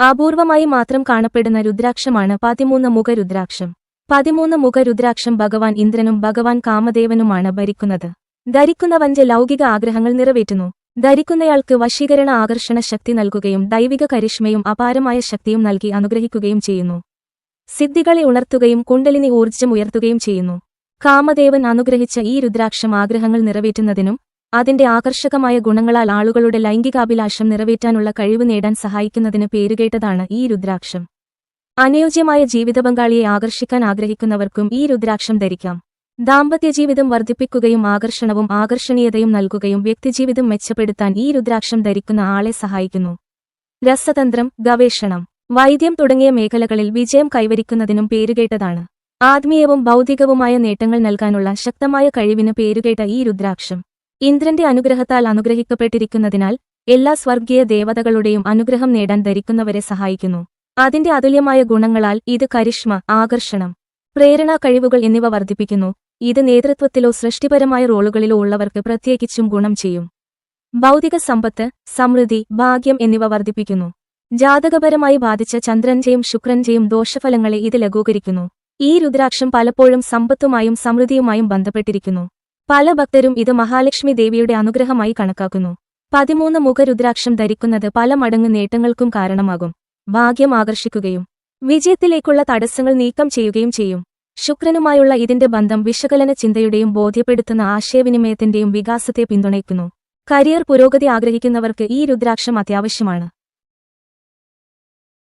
അപൂർവമായി മാത്രം കാണപ്പെടുന്ന രുദ്രാക്ഷമാണ് പതിമൂന്ന് മുഖ രുദ്രാക്ഷം പതിമൂന്ന് മുഖ രുദ്രാക്ഷം ഭഗവാൻ ഇന്ദ്രനും ഭഗവാൻ കാമദേവനുമാണ് ഭരിക്കുന്നത്. ധരിക്കുന്നവന്റെ ലൗകിക ആഗ്രഹങ്ങൾ നിറവേറ്റുന്നു. ധരിക്കുന്നയാൾക്ക് വശീകരണ ആകർഷണ ശക്തി നൽകുകയും ദൈവിക കരിഷ്മയും അപാരമായ ശക്തിയും നൽകി അനുഗ്രഹിക്കുകയും ചെയ്യുന്നു. സിദ്ധികളെ ഉണർത്തുകയും കുണ്ടലിനി ഊർജം ഉയർത്തുകയും ചെയ്യുന്നു. കാമദേവൻ അനുഗ്രഹിച്ച ഈ രുദ്രാക്ഷം ആഗ്രഹങ്ങൾ നിറവേറ്റുന്നതിനും അതിന്റെ ആകർഷകമായ ഗുണങ്ങളാൽ ആളുകളുടെ ലൈംഗികാഭിലാഷം നിറവേറ്റാനുള്ള കഴിവ് നേടാൻ സഹായിക്കുന്നതിന് പേരുകേട്ടതാണ് ഈ രുദ്രാക്ഷം. അനുയോജ്യമായ ജീവിതപങ്കാളിയെ ആകർഷിക്കാൻ ആഗ്രഹിക്കുന്നവർക്കും ഈ രുദ്രാക്ഷം ധരിക്കാം. ദാമ്പത്യജീവിതം വർദ്ധിപ്പിക്കുകയും ആകർഷണവും ആകർഷണീയതയും നൽകുകയും വ്യക്തിജീവിതം മെച്ചപ്പെടുത്താൻ ഈ രുദ്രാക്ഷം ധരിക്കുന്ന ആളെ സഹായിക്കുന്നു. രസതന്ത്രം ഗവേഷണം വൈദ്യം തുടങ്ങിയ മേഖലകളിൽ വിജയം കൈവരിക്കുന്നതിനും പേരുകേട്ടതാണ്. ആത്മീയവും ഭൗതികവുമായ നേട്ടങ്ങൾ നൽകാനുള്ള ശക്തമായ കഴിവിന് പേരുകേട്ട ഈ രുദ്രാക്ഷം. ഇന്ദ്രന്റെ അനുഗ്രഹത്താൽ അനുഗ്രഹിക്കപ്പെട്ടിരിക്കുന്നതിനാൽ എല്ലാ സ്വർഗീയ ദേവതകളുടെയും അനുഗ്രഹം നേടാൻ ധരിക്കുന്നവരെ സഹായിക്കുന്നു. അതിന്റെ അതുല്യമായ ഗുണങ്ങളാൽ ഇത് കരിഷ്മ ആകർഷണം പ്രേരണാ കഴിവുകൾ എന്നിവ വർദ്ധിപ്പിക്കുന്നു. ഇത് നേതൃത്വത്തിലോ സൃഷ്ടിപരമായ റോളുകളിലോ ഉള്ളവർക്ക് പ്രത്യേകിച്ചും ഗുണം ചെയ്യും. ഭൗതിക സമ്പത്ത് സമൃദ്ധി ഭാഗ്യം എന്നിവ വർദ്ധിപ്പിക്കുന്നു. ജാതകപരമായി ബാധിച്ച ചന്ദ്രന്റെയും ശുക്രന്റെയും ദോഷഫലങ്ങളെ ഇത് ലഘൂകരിക്കുന്നു. ഈ രുദ്രാക്ഷം പലപ്പോഴും സമ്പത്തുമായും സമൃദ്ധിയുമായും ബന്ധപ്പെട്ടിരിക്കുന്നു. പല ഭക്തരും ഇത് മഹാലക്ഷ്മി ദേവിയുടെ അനുഗ്രഹമായി കണക്കാക്കുന്നു. പതിമൂന്ന് മുഖ രുദ്രാക്ഷം ധരിക്കുന്നത് പല മടങ്ങ് നേട്ടങ്ങൾക്കും കാരണമാകും. ഭാഗ്യം ആകർഷിക്കുകയും വിജയത്തിലേക്കുള്ള തടസ്സങ്ങൾ നീക്കം ചെയ്യുകയും ചെയ്യും. ശുക്രനുമായുള്ള ഇതിന്റെ ബന്ധം വിശകലന ചിന്തയുടെയും ബോധ്യപ്പെടുത്തുന്ന ആശയവിനിമയത്തിന്റെയും വികാസത്തെ പിന്തുണയ്ക്കുന്നു. കരിയർ പുരോഗതി ആഗ്രഹിക്കുന്നവർക്ക് ഈ രുദ്രാക്ഷം അത്യാവശ്യമാണ്.